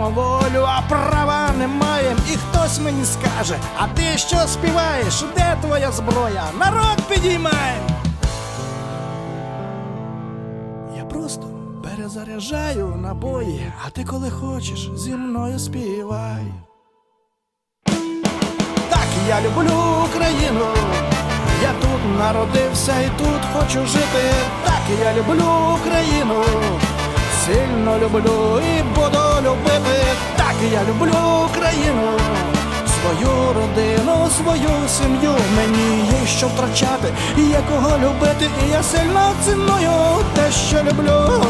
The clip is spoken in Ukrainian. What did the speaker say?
Маємо а права не маємо. І хтось мені скаже, а ти що співаєш? Де твоя зброя? Народ підіймай! Я просто перезаряджаю набої, а ти коли хочеш зі мною співай. Так, я люблю Україну. Я тут народився і тут хочу жити. Так, я люблю Україну. Сильно люблю і буду любити, так я люблю Україну, свою родину, свою сім'ю. Мені є що втрачати, є кого любити, і я сильно ціною, те, що люблю.